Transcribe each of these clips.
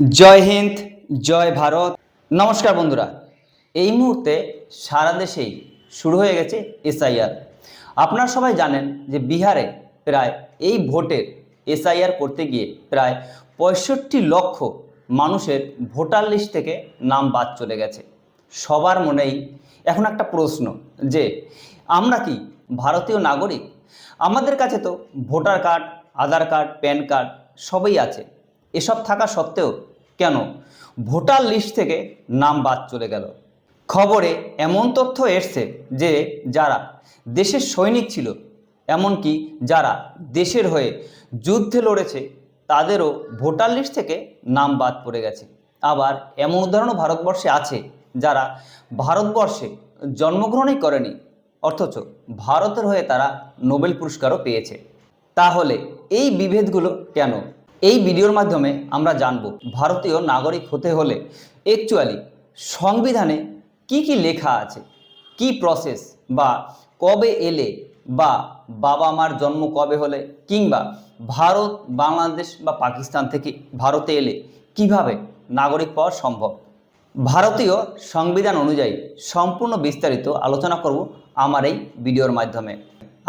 জয় হিন্দ, জয় ভারত। নমস্কার বন্ধুরা, এই মুহূর্তে সারা দেশেই শুরু হয়ে গেছে এসআইআর। আপনারা সবাই জানেন যে বিহারে প্রায় এই ভোটের এসআইআর করতে গিয়ে প্রায় পঁয়ষট্টি লক্ষ মানুষের ভোটার লিস্ট থেকে নাম বাদ চলে গেছে। সবার মনেই এখন একটা প্রশ্ন যে, আমরা কি ভারতীয় নাগরিক? আমাদের কাছে তো voter card, Aadhaar card, PAN card সবই আছে। এসব থাকা সত্ত্বেও কেন? ভোটার লিস্ট থেকে নাম বাদ চলে গেল। খবরে এমন তথ্য এসছে যে যারা দেশের সৈনিক ছিল, এমনকি যারা দেশের হয়ে যুদ্ধে লড়েছে, তাদেরও ভোটার লিস্ট থেকে নাম বাদ পড়ে গেছে। আবার এমন উদাহরণও ভারতবর্ষে আছে যারা ভারতবর্ষে জন্মগ্রহণই করেনি, অথচ ভারতের হয়ে তারা নোবেল পুরস্কারও পেয়েছে। তাহলে এই বিভেদগুলো কেন এই ভিডিওর মাধ্যমে আমরা জানব ভারতীয় নাগরিক হতে হলে অ্যাকচুয়ালি সংবিধানে কি কি লেখা আছে, কি প্রসেস বা কবে এলে বা বাবা মার জন্ম কবে হলে কিংবা ভারত, বাংলাদেশ বা পাকিস্তান থেকে ভারতে এলে কীভাবে নাগরিক পাওয়া সম্ভব? ভারতীয় সংবিধান অনুযায়ী সম্পূর্ণ বিস্তারিত আলোচনা করব আমার এই ভিডিওর মাধ্যমে।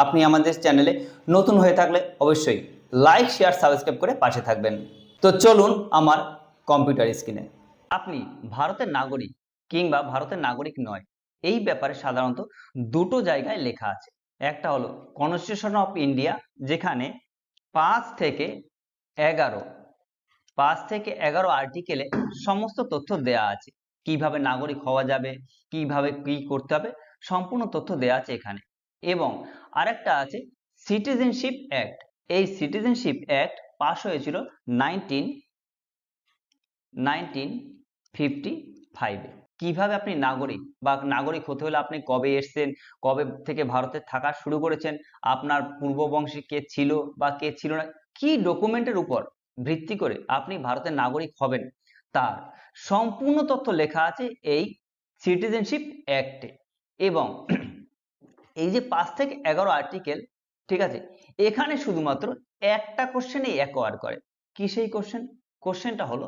আপনি আমাদের চ্যানেলে নতুন হয়ে থাকলে অবশ্যই লাইক শেয়ার সাবস্ক্রাইব করে পাশে থাকবেন। তো চলুন আমার কম্পিউটার স্ক্রিনে আপনি ভারতের নাগরিক কিংবা ভারতের নাগরিক নয়, এই ব্যাপারে সাধারণত দুটো জায়গায় লেখা আছে। একটা হলো কনস্টিটিউশন অফ ইন্ডিয়া যেখানে পাঁচ থেকে এগারো, পাঁচ থেকে এগারো আর্টিকেলে সমস্ত তথ্য দেয়া আছে। কীভাবে নাগরিক হওয়া যাবে, কীভাবে কি করতে হবে, সম্পূর্ণ তথ্য দেয়া আছে এখানে। এবং আরেকটা আছে সিটিজেনশিপ অ্যাক্ট এই সিটিজেনশিপ অ্যাক্ট পাশ হয়েছিল নাইনটিন নাইনটিন ফিফটি ফাইভে কীভাবে আপনি নাগরিক বা নাগরিক হতে হলে আপনি কবে এসছেন, কবে থেকে ভারতে থাকা শুরু করেছেন, আপনার পূর্ববংশী কে ছিল বা কে ছিল না, কি ডকুমেন্টের উপর ভিত্তি করে আপনি ভারতের নাগরিক হবেন, তার সম্পূর্ণ তথ্য লেখা আছে এই সিটিজেনশিপ অ্যাক্টে এবং এই যে পাঁচ থেকে এগারো আর্টিকেল ঠিক আছে? এখানে শুধুমাত্র একটা কোশ্চেনই অ্যাকোয়ার করে। কি সেই কোশ্চেন কোশ্চেনটা হলো,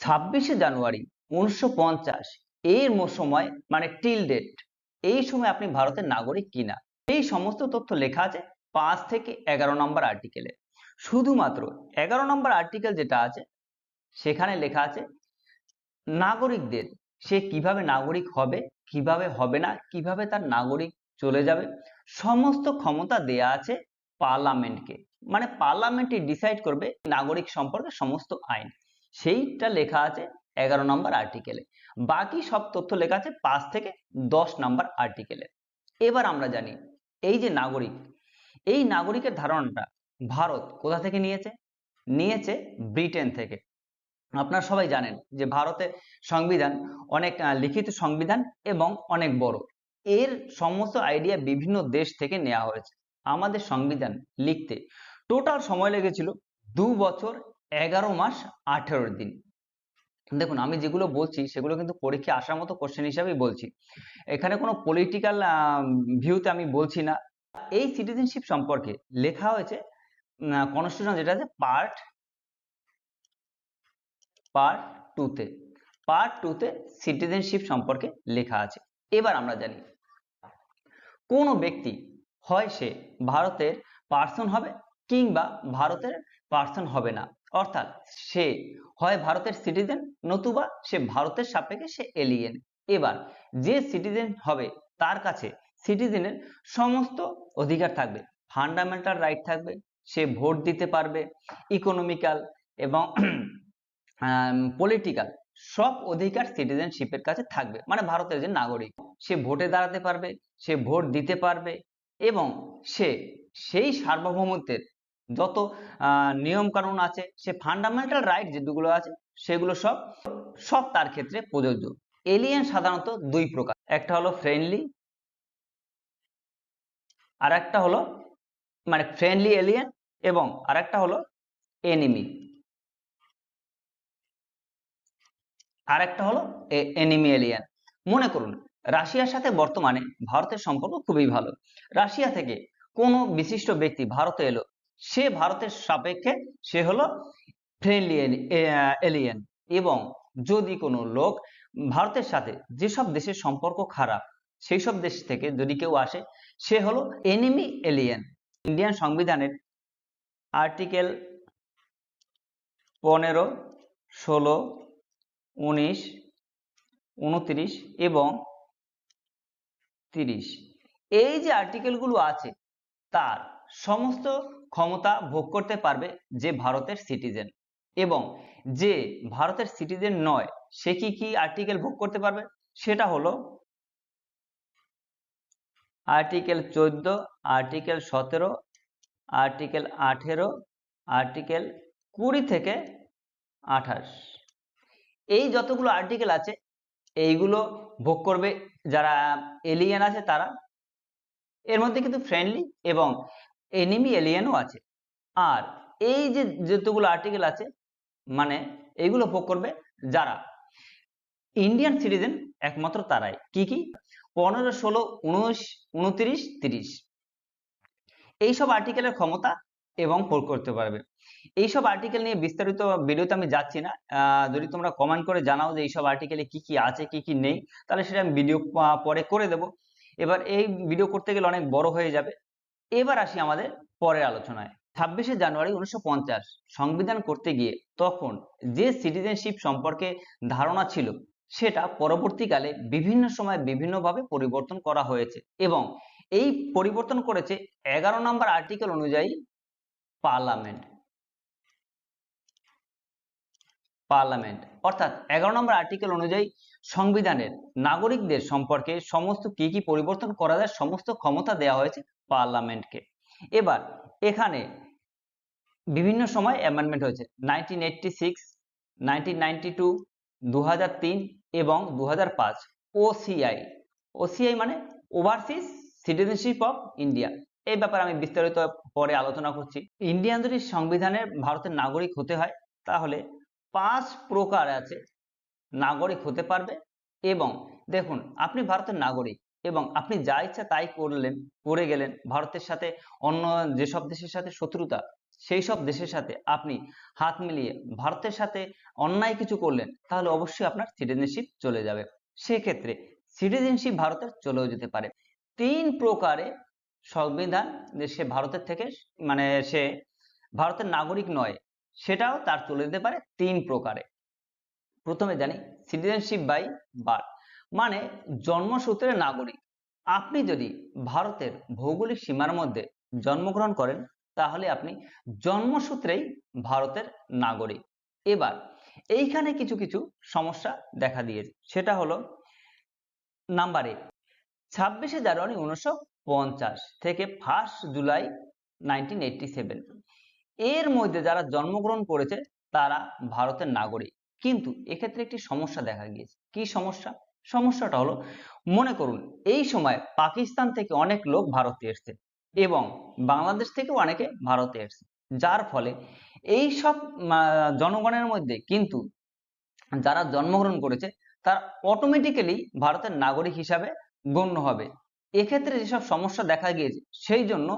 ছাব্বিশে জানুয়ারি উনিশশো পঞ্চাশ, এর সময় মানে টিল ডেট এই সময় আপনি ভারতের নাগরিক কিনা এই সমস্ত তথ্য লেখা আছে পাঁচ থেকে এগারো নম্বর আর্টিকেলে শুধুমাত্র এগারো নম্বর আর্টিকেল যেটা আছে, সেখানে লেখা আছে, নাগরিকদের, সে কীভাবে নাগরিক হবে, কীভাবে হবে না, কীভাবে তার নাগরিক চলে যাবে সমস্ত ক্ষমতা দেয়া আছে পার্লামেন্টকে। মানে পার্লামেন্টই ডিসাইড করবে নাগরিক সম্পর্কে সমস্ত আইন। সেইটা লেখা আছে এগারো নম্বর আর্টিকেলে বাকি সব তথ্য লেখা আছে পাঁচ থেকে দশ নম্বর আর্টিকেলে এবার আমরা জানি, এই যে নাগরিক, এই নাগরিকের ধারণাটা ভারত কোথা থেকে নিয়েছে? নিয়েছে ব্রিটেন থেকে। আপনারা সবাই জানেন যে ভারতের সংবিধান অনেক লিখিত সংবিধান এবং অনেক বড়। এর সমস্ত আইডিয়া বিভিন্ন দেশ থেকে নেওয়া হয়েছে। আমাদের সংবিধান লিখতে টোটাল সময় লেগেছিল দু বছর এগারো মাস আঠেরো দিন। দেখুন, আমি যেগুলো বলছি সেগুলো কিন্তু পরীক্ষা আসার মতো কোশ্চেন হিসাবেই বলছি। এখানে কোনো পলিটিক্যাল ভিউতে আমি বলছি না। এই সিটিজেনশিপ সম্পর্কে লেখা হয়েছে কনস্টিটিউশন যেটা আছে পার্ট পার্ট টুতে পার্ট টুতে সিটিজেনশিপ সম্পর্কে লেখা আছে। এবার আমরা জানি। কোন ব্যক্তি, হয় সে ভারতের পার্সন হবে কিংবা ভারতের পার্সন হবে না। অর্থাৎ সে হয় ভারতের সিটিজেন নতুবা সে ভারতের সাপেক্ষে সে এলিয়েন এবার যে সিটিজেন হবে, তার কাছে সিটিজেনের সমস্ত অধিকার থাকবে। ফান্ডামেন্টাল রাইট থাকবে, সে ভোট দিতে পারবে। ইকোনমিক্যাল এবং পলিটিক্যাল সব অধিকার সিটিজেনশিপের কাছে থাকবে। মানে ভারতের যে নাগরিক, সে ভোটে দাঁড়াতে পারবে, সে ভোট দিতে পারবে এবং সে সেই সার্বভৌমত্বের যত নিয়ম কানুন আছে, সে ফান্ডামেন্টাল রাইট যেগুলো আছে, সেগুলো সব সব তার ক্ষেত্রে প্রযোজ্য। এলিয়েন সাধারণত দুই প্রকার। একটা হলো ফ্রেন্ডলি আর একটা হলো মানে ফ্রেন্ডলি এলিয়েন এবং আর একটা হলো এনিমি আর একটা হলো এনিমি এলিয়েন মনে করুন, রাশিয়ার সাথে বর্তমানে ভারতের সম্পর্ক খুবই ভালো। রাশিয়া থেকে কোনো বিশিষ্ট ব্যক্তি ভারতে এলো, সে ভারতের সাপেক্ষে সে হলো ফ্রেন্ডলি এলিয়েন এবং যদি কোনো লোক ভারতের সাথে যেসব দেশের সম্পর্ক খারাপ সেই সব দেশ থেকে যদি কেউ আসে, সে হলো এনিমি এলিয়েন ইন্ডিয়ান সংবিধানের আর্টিকেল পনেরো, ষোলো উনিশ, উনত্রিশ এবং তিরিশ। এই যে আর্টিকেলগুলো আছে, তার সমস্ত ক্ষমতা ভোগ করতে পারবে যে ভারতের সিটিজেন এবং যে ভারতের সিটিজেন নয়, সে কি কি আর্টিকেল ভোগ করতে পারবে? সেটা হলো আর্টিকেল চোদ্দ আর্টিকেল সতেরো আর্টিকেল আঠেরো আর্টিকেল কুড়ি থেকে আঠাশ। এই যতগুলো আর্টিকেল আছে, এইগুলো ভোগ করবে যারা এলিয়েন আছে তারা। এর মধ্যে কিন্তু ফ্রেন্ডলি এবং এনিমি এলিয়েনও আছে। আর এই যে যতগুলো আর্টিকেল আছে মানে এইগুলো ভোগ করবে যারা। ইন্ডিয়ান সিটিজেন একমাত্র তারাই। কি কি? পনেরো, ষোলো, উনিশ, উনত্রিশ, তিরিশ। এইসব আর্টিকেলের ক্ষমতা এবং প্রয়োগ করতে পারবে। এইসব আর্টিকেল নিয়ে বিস্তারিত ভিডিওতে আমি যাচ্ছি না। যদি তোমরা কমেন্ট করে জানাও যে এইসব আর্টিকেলে কি কি আছে, কি কি নেই, তাহলে সেটা আমি ভিডিও পরে করে দেব। এবার এই ভিডিও করতে গেলে অনেক বড় হয়ে যাবে। এবার আসি আমাদের পরের আলোচনায়। ছাব্বিশে জানুয়ারি উনিশশো সংবিধান করতে গিয়ে তখন যে সিটিজেনশিপ সম্পর্কে ধারণা ছিল, সেটা পরবর্তীকালে বিভিন্ন সময় বিভিন্নভাবে পরিবর্তন করা হয়েছে এবং এই পরিবর্তন করেছে এগারো নম্বর আর্টিকেল অনুযায়ী পার্লামেন্ট পার্লামেন্ট। অর্থাৎ এগারো নম্বর আর্টিকেল অনুযায়ী সংবিধানের নাগরিকদের সম্পর্কে সমস্ত কি কি পরিবর্তন করা যায়, সমস্ত ক্ষমতা দেওয়া হয়েছে পার্লামেন্টকে। এবার এখানে বিভিন্ন সময় অ্যামেন্ডমেন্ট হয়েছে। Nineteen eighty six nineteen ninety two দু হাজার তিন এবং দু ওসিআই ওসিআই মানে ওভারসিজ সিটিজেনশিপ অফ ইন্ডিয়া এই ব্যাপারে আমি বিস্তারিত পরে আলোচনা করছি। ইন্ডিয়ান যদি সংবিধানের ভারতের নাগরিক হতে হয়, তাহলে পাঁচ প্রকার আছে নাগরিক হতে পারবে এবং দেখুন, আপনি ভারতের নাগরিক এবং আপনি যা ইচ্ছা তাই করলেন, করে গেলেন। ভারতের সাথে অন্য যেসব দেশের সাথে শত্রুতা সেই সব দেশের সাথে আপনি হাত মিলিয়ে ভারতের সাথে অন্যায় কিছু করলেন, তাহলে অবশ্যই আপনার সিটিজেনশিপ চলে যাবে। সেক্ষেত্রে সিটিজেনশিপ ভারতের চলেও যেতে পারে। তিন প্রকারে সংবিধান সে ভারতের থেকে মানে সে ভারতের নাগরিক নয় সেটাও তার চলে যেতে পারে তিন প্রকারে। প্রথমে জানি সিটিজেনশিপ বাই বার্থ মানে জন্মসূত্রে নাগরিক। আপনি যদি ভারতের ভৌগোলিক সীমার মধ্যে জন্মগ্রহণ করেন, তাহলে আপনি জন্মসূত্রেই ভারতের নাগরিক। এবার, এইখানে কিছু কিছু সমস্যা দেখা দিয়েছে। সেটা হলো নাম্বার এক ছাব্বিশে জানুয়ারি উনিশশো পঞ্চাশ থেকে ফার্স্ট জুলাই নাইনটিন এর মধ্যে যারা জন্মগ্রহণ করেছে, তারা ভারতের নাগরিক। কিন্তু এক্ষেত্রে একটি সমস্যা দেখা গিয়েছে। কি সমস্যা? সমস্যাটা হলো, মনে করুন, এই সময় পাকিস্তান থেকে অনেক লোক ভারতে এসছে এবং বাংলাদেশ থেকেও অনেকে ভারতে এসছে। যার ফলে এই সব জনগণের মধ্যে কিন্তু যারা জন্মগ্রহণ করেছে, তারা অটোমেটিক্যালি ভারতের নাগরিক হিসাবে গণ্য হবে। এক্ষেত্রে যেসব সমস্যা দেখা গিয়েছে, সেই জন্য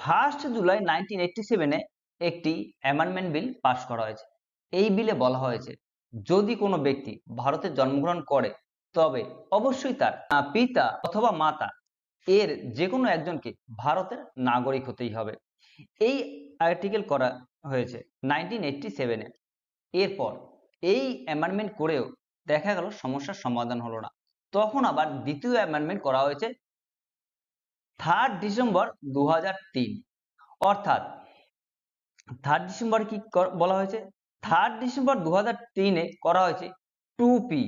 ফার্স্ট জুলাই নাইনটিন এইটটি সেভেনে একটি অ্যামেন্ডমেন্ট বিল পাশ করা হয়েছে। এই বিলে বলা হয়েছে, যদি কোনো ব্যক্তি ভারতে জন্মগ্রহণ করে, তবে অবশ্যই তার পিতা অথবা মাতা এর যে কোনো একজনকে ভারতের নাগরিক হতেই হবে। এই আর্টিকেল করা হয়েছে নাইনটিন এইটটি সেভেনে এরপর এই অ্যামেন্ডমেন্ট করেও দেখা গেল সমস্যার সমাধান হলো না। তখন আবার দ্বিতীয় অ্যামেন্ডমেন্ট করা হয়েছে থার্ড ডিসেম্বর দু অর্থাৎ থার্ড ডিসেম্বর কি বলা হয়েছে? থার্ড ডিসেম্বর দু তিনে করা হয়েছে টু পি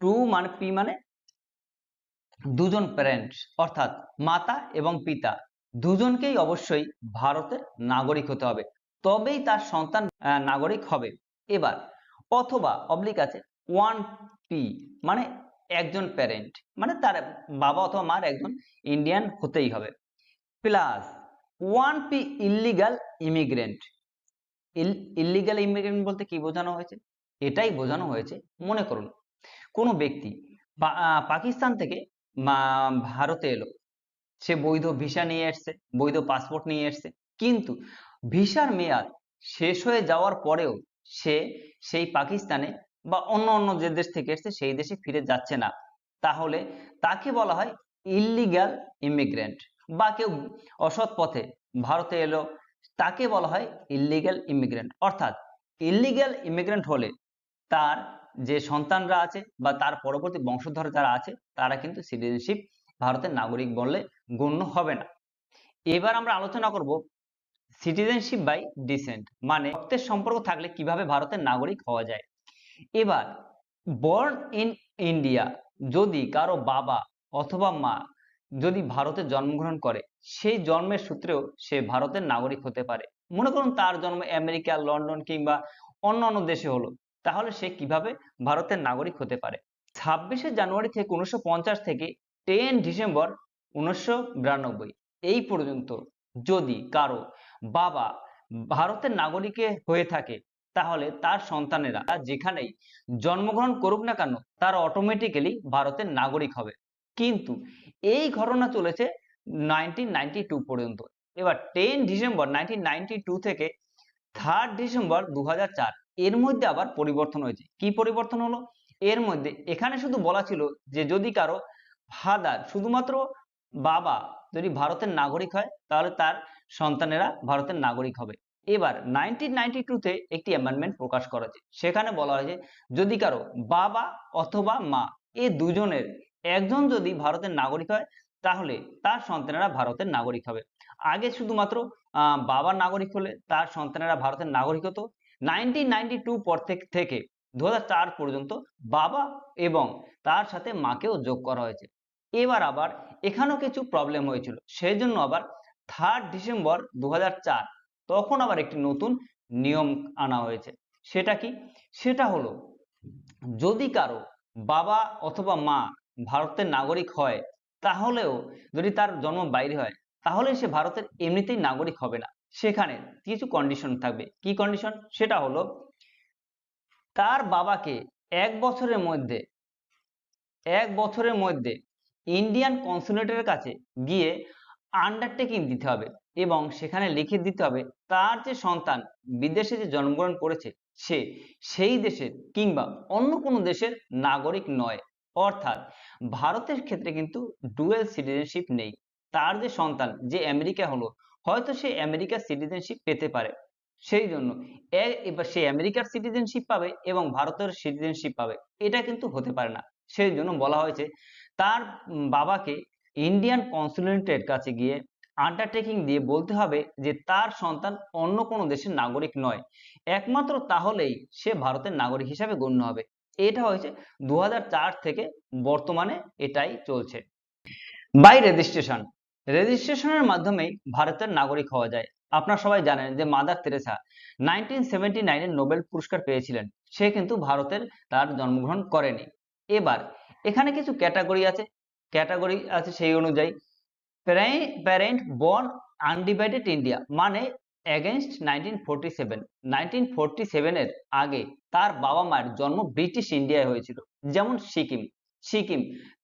টু মানে পি মানে দুজন প্যারেন্টস অর্থাৎ মাতা এবং পিতা। দুজনকেই অবশ্যই ভারতের নাগরিক হতে হবে। তবেই তার সন্তান নাগরিক হবে। এবার অথবা অবলিক আছে ওয়ান পি মানে একজন প্যারেন্ট মানে তার বাবা অথবা মার একজন ইন্ডিয়ান হতেই হবে। Plus one P illegal immigrant illegal immigrant বলতে কি বোঝানো হয়েছে? এটাই বোঝানো হয়েছে, মনে করুন। কোনো ব্যক্তি পাকিস্তান থেকে ভারতে এলো। সে বৈধ ভিসা নিয়ে এসছে, বৈধ পাসপোর্ট নিয়ে এসছে। কিন্তু ভিসার মেয়াদ শেষ হয়ে যাওয়ার পরেও সে সেই পাকিস্তানে বা অন্য অন্য যে দেশ থেকে এসছে, সেই দেশে ফিরে যাচ্ছে না। তাহলে তাকে বলা হয় ইলিগ্যাল ইমিগ্রেন্ট বা কেউ অসৎ পথে ভারতে এলো, তাকে বলা হয় ইলিগ্যাল ইমিগ্রেন্ট অর্থাৎ ইলিগ্যাল ইমিগ্রেন্ট হলে তার যে সন্তানরা আছে বা তার পরবর্তী বংশধর যারা আছে, তারা কিন্তু সিটিজেনশিপ ভারতের নাগরিক বললে গণ্য হবে না। এবার আমরা আলোচনা করব সিটিজেনশিপ বাই ডিসেন্ট মানে রক্তের সম্পর্ক থাকলে কীভাবে ভারতের নাগরিক হওয়া যায়। এবার বর্ন ইন ইন্ডিয়া যদি কারও বাবা অথবা মা যদি ভারতে জন্মগ্রহণ করে, সেই জন্মের সূত্রেও সে ভারতের নাগরিক হতে পারে। মনে করুন তার জন্ম আমেরিকা, লন্ডন কিংবা অন্য অন্য দেশে হলো, তাহলে সে কীভাবে ভারতের নাগরিক হতে পারে? ছাব্বিশে জানুয়ারি থেকে উনিশশো পঞ্চাশ থেকে টেন ডিসেম্বর উনিশশো বিরানব্বই, এই পর্যন্ত যদি কারও বাবা ভারতের নাগরিকে হয়ে থাকে তাহলে তার সন্তানেরা যেখানেই জন্মগ্রহণ করুক না কেন, তারা অটোমেটিক্যালি ভারতের নাগরিক হবে। কিন্তু এই ঘটনা চলেছে নাইনটিন পর্যন্ত। এবার টেন ডিসেম্বর নাইনটিন থেকে থার্ড ডিসেম্বর দু হাজার চার, এর মধ্যে আবার পরিবর্তন হয়েছে। কি পরিবর্তন হলো? এর মধ্যে এখানে শুধু বলা ছিল যে যদি কারও ফাদার শুধুমাত্র বাবা যদি ভারতের নাগরিক হয়, তাহলে তার সন্তানেরা ভারতের নাগরিক হবে। এবার নাইনটিন নাইনটি তে একটি অ্যামেন্ডমেন্ট প্রকাশ করা হয়েছে। সেখানে বলা হয়েছে, যদি কারও বাবা অথবা মা, এ দুজনের একজন যদি ভারতের নাগরিক হয়, তাহলে তার সন্তানেরা ভারতের নাগরিক হবে। আগে শুধুমাত্র বাবা নাগরিক হলে তার সন্তানেরা ভারতের নাগরিক হতো। নাইনটিন নাইনটি টু পর থেকে থেকে দু হাজার চার পর্যন্ত বাবা এবং তার সাথে মাকেও যোগ করা হয়েছে। এবার আবার এখানেও কিছু প্রবলেম হয়েছিল। সেই জন্য আবার থার্ড ডিসেম্বর দু হাজার চার তখন আবার একটি নতুন নিয়ম আনা হয়েছে। সেটা কি? সেটা হলো, যদি কারও বাবা অথবা মা ভারতের নাগরিক হয়, তাহলেও যদি তার জন্ম বাইরে হয়, তাহলে সে ভারতের এমনিতেই নাগরিক হবে না। সেখানে কিছু কন্ডিশন থাকবে। কি কন্ডিশন সেটা হলো, তার বাবাকে এক বছরের মধ্যে, এক বছরের মধ্যে ইন্ডিয়ান কনসুলেটের কাছে গিয়ে আন্ডারটেকিং দিতে হবে। এবং সেখানে লিখে দিতে হবে তার যে সন্তান, বিদেশে যে জন্মগ্রহণ করেছে সে, সেই দেশের কিংবা অন্য কোনো দেশের নাগরিক নয়। অর্থাৎ ভারতের ক্ষেত্রে কিন্তু ডুয়েল সিটিজেনশিপ নেই। তার যে সন্তান, যে আমেরিকা হলো, হয়তো সে আমেরিকার সিটিজেনশিপ পেতে পারে। সেই জন্য এবার সে আমেরিকার সিটিজেনশিপ পাবে এবং ভারতের সিটিজেনশিপ পাবে। এটা কিন্তু হতে পারে না। সেই জন্য বলা হয়েছে, তার বাবাকে ইন্ডিয়ান কনসুলেটের কাছে গিয়ে আন্ডারটেকিং দিয়ে বলতে হবে যে তার সন্তান অন্য কোনো দেশের নাগরিক নয়। একমাত্র তাহলেই সে ভারতের নাগরিক হিসাবে গণ্য হবে। এটা হয়েছে দু হাজার চার থেকে বর্তমানে এটাই চলছে। বাই রেজিস্ট্রেশন রেজিস্ট্রেশনের মাধ্যমেই ভারতের নাগরিক হওয়া যায়। আপনারা সবাই জানেন যে মাদার তেরেসা নাইনটিন সেভেন্টি নাইনের নোবেল পুরস্কার পেয়েছিলেন। সে কিন্তু ভারতের তার জন্মগ্রহণ করেনি। এবার, এখানে কিছু ক্যাটাগরি আছে। ক্যাটাগরি আছে সেই অনুযায়ী প্যারেন্ট বর্ন আনডিভাইডেড ইন্ডিয়া মানে against nineteen forty seven nineteen forty সেভেনের আগে তার বাবা মায়ের জন্ম ব্রিটিশ ইন্ডিয়ায় হয়েছিল, যেমন সিকিম। সিকিম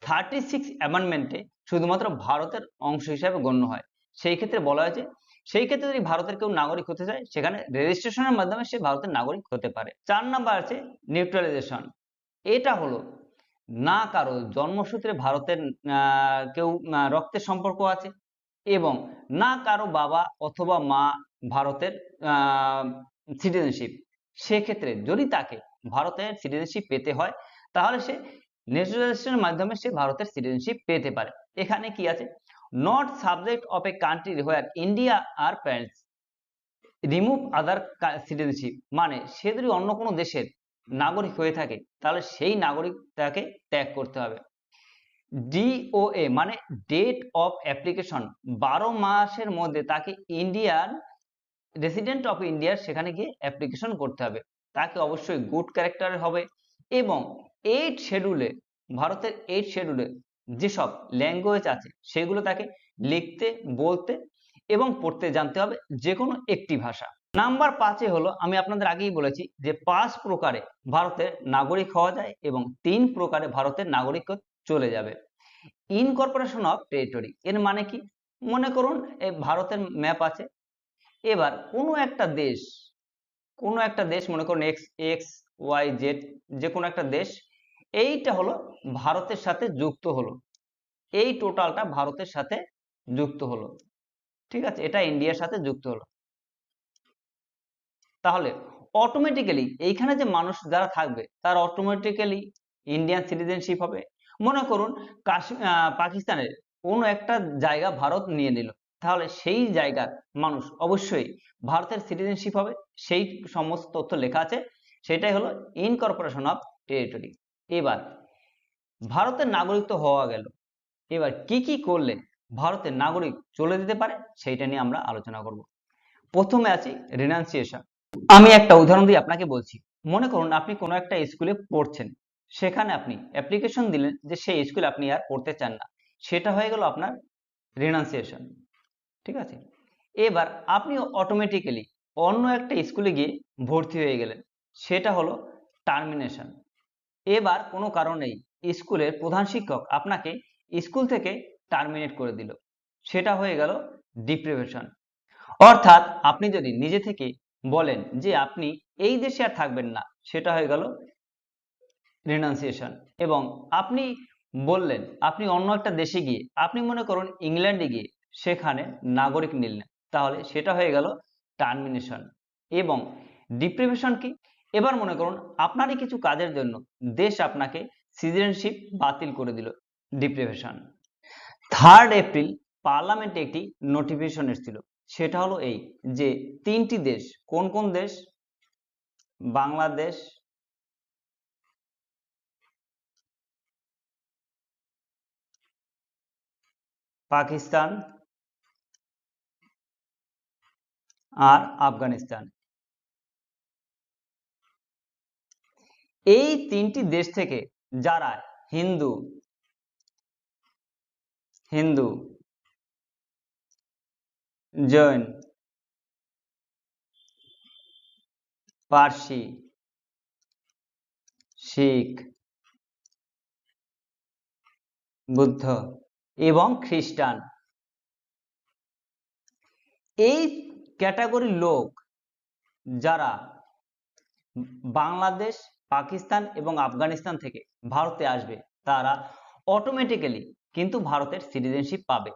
থার্টি সিক্স অ্যামেন্ডমেন্টে শুধুমাত্র ভারতের অংশ হিসাবে গণ্য হয়। সেই ক্ষেত্রে বলা হয়েছে, সেই ক্ষেত্রে যদি ভারতের কেউ নাগরিক হতে চায়, সেখানে রেজিস্ট্রেশনের মাধ্যমে সে ভারতের নাগরিক হতে পারে। চার নাম্বার আছে নিউট্রালাইজেশন এটা হলো না কারও জন্মসূত্রে ভারতের কেউ রক্তের সম্পর্ক আছে এবং না কারও বাবা অথবা মা ভারতের সিটিজেনশিপ সেক্ষেত্রে যদি তাকে ভারতের সিটিজেনশিপ পেতে হয়, তাহলে সে ন্যাচুরালাইজেশনের মাধ্যমে সে ভারতের সিটিজেনশিপ পেতে পারে। এখানে কি আছে? Not subject of a country where India R parents remove other citizenship মানে সে যদি অন্য কোনো দেশের নাগরিক হয়ে থাকে, তাহলে সেই নাগরিকটাকে ত্যাগ করতে হবে। ডিওএ মানে ডেট অফ অ্যাপ্লিকেশন বারো মাসের মধ্যে তাকে ইন্ডিয়ান রেসিডেন্ট অফ ইন্ডিয়ার সেখানে গিয়ে অ্যাপ্লিকেশন করতে হবে। তাকে অবশ্যই গুড ক্যারেক্টারের হবে এবং এইট শেডিউলে ভারতের এইট শেডিউলে যেসব ল্যাঙ্গুয়েজ আছে, সেগুলো তাকে লিখতে, বলতে এবং পড়তে জানতে হবে যে কোনো একটি ভাষা। নাম্বার পাঁচে হলো, আমি আপনাদের আগেই বলেছি যে পাঁচ প্রকারে ভারতের নাগরিক হওয়া যায় এবং তিন প্রকারে ভারতের নাগরিক চলে যাবে। ইনকর্পোরেশন অফ টেরিটরি এর মানে কি? মনে করুন ভারতের ম্যাপ আছে। এবার কোনো একটা দেশ, কোনো একটা দেশ, মনে করুন এক্স এক্স ওয়াই জেড যে কোনো একটা দেশ, এইটা হলো ভারতের সাথে যুক্ত হলো। এই টোটালটা ভারতের সাথে যুক্ত হলো। ঠিক আছে? এটা ইন্ডিয়ার সাথে যুক্ত হলো। তাহলে অটোমেটিক্যালি এইখানে যে মানুষ যারা থাকবে, তার অটোমেটিক্যালি ইন্ডিয়ান সিটিজেনশিপ হবে। মনে করুন পাকিস্তানের কোনো একটা জায়গা ভারত নিয়ে নিল, তাহলে সেই জায়গার মানুষ অবশ্যই ভারতের সিটিজেনশিপ হবে, সেই সমস্ত তথ্য লেখা আছে, সেটাই হলো ইনকর্পোরেশন অফ টেরিটরি এবার, ভারতের নাগরিকত্ব হওয়া গেল। এবার কি কি করলে ভারতের নাগরিক চলে যেতে পারে, সেইটা নিয়ে আমরা আলোচনা করব। প্রথমে আছি রিনাউন্সিয়েশন আমি একটা উদাহরণ দিয়ে আপনাকে বলছি। মনে করুন আপনি কোনো একটা স্কুলে পড়ছেন। সেখানে আপনি অ্যাপ্লিকেশন দিলেন যে সেই স্কুলে আপনি আর পড়তে চান না। সেটা হয়ে গেল আপনার রিনাউন্সিয়েশন ঠিক আছে? এবার আপনি অটোমেটিক্যালি অন্য একটা স্কুলে গিয়ে ভর্তি হয়ে গেলেন। সেটা হলো টার্মিনেশন এবার কোনো কারণেই স্কুলের প্রধান শিক্ষক আপনাকে স্কুল থেকে টার্মিনেট করে দিল। সেটা হয়ে গেল ডিপ্রিভেশন অর্থাৎ আপনি যদি নিজে থেকে বলেন যে আপনি এই দেশে আর থাকবেন না। সেটা হয়ে গেল রিনাউন্সিয়েশন এবং আপনি বললেন আপনি অন্য একটা দেশে গিয়ে, আপনি মনে করুন ইংল্যান্ডে গিয়ে সেখানে নাগরিক নিলেন। তাহলে সেটা হয়ে গেল টার্মিনেশন এবং ডিপ্রিভেশন কি? এবার মনে করুন আপনারই কিছু কাজের জন্য দেশ আপনাকে সিটিজেনশিপ বাতিল করে দিল ডিপ্রিভেশন থার্ড এপ্রিল পার্লামেন্টে একটি নোটিফিকেশন এসেছিল। সেটা হলো এই যে তিনটি দেশ, কোন কোন দেশ? বাংলাদেশ, পাকিস্তান আর আফগানিস্তান। এই তিনটি দেশ থেকে যারা হিন্দু হিন্দু জৈন, পার্সি, শিখ, বুদ্ধ এবং খ্রিস্টান। এই ক্যাটাগরির লোক যারা বাংলাদেশ, পাকিস্তান এবং আফগানিস্তান থেকে ভারতে আসবে, তারা অটোমেটিক্যালি কিন্তু ভারতের সিটিজেনশিপ পাবে।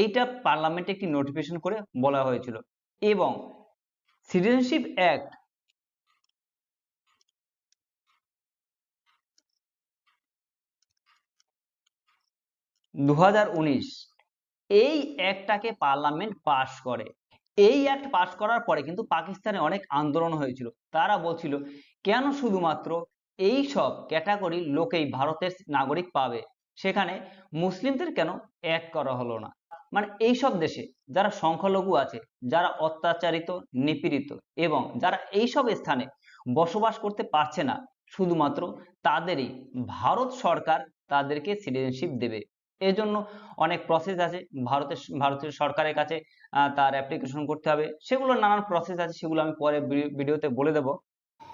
এইটা পার্লামেন্টে একটি নোটিফিকেশন করে বলা হয়েছিল। এবং সিটিজেনশিপ অ্যাক্ট দু এই অ্যাক্টটাকে পার্লামেন্ট পাশ করে। এই অ্যাক্ট পাশ করার পরে কিন্তু পাকিস্তানে অনেক আন্দোলন হয়েছিল। তারা বলছিল, কেন শুধুমাত্র এই সব ক্যাটাগরি লোকেই ভারতের নাগরিক পাবে? সেখানে মুসলিমদের কেন এক করা হলো না? মানে এই সব দেশে যারা সংখ্যালঘু আছে, যারা অত্যাচারিত, নিপীড়িত এবং যারা এই সব স্থানে বসবাস করতে পারছে না, শুধুমাত্র তাদেরই ভারত সরকার তাদেরকে সিটিজেনশিপ দেবে। এর জন্য অনেক প্রসেস আছে, ভারতের ভারতের সরকারের কাছে তার অ্যাপ্লিকেশন করতে হবে। সেগুলো নানান প্রসেস আছে, সেগুলো আমি পরে ভিডিওতে বলে দেব।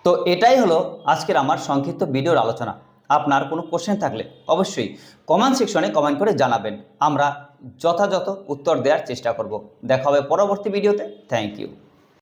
তো এটাই হলো আজকের আমার সংক্ষিপ্ত ভিডিওর আলোচনা। আপনার কোনো কোশ্চেন থাকলে অবশ্যই কমেন্ট সেকশনে কমেন্ট করে জানাবেন। আমরা যথাযথ উত্তর দেওয়ার চেষ্টা করব। দেখা হবে পরবর্তী ভিডিওতে। Thank you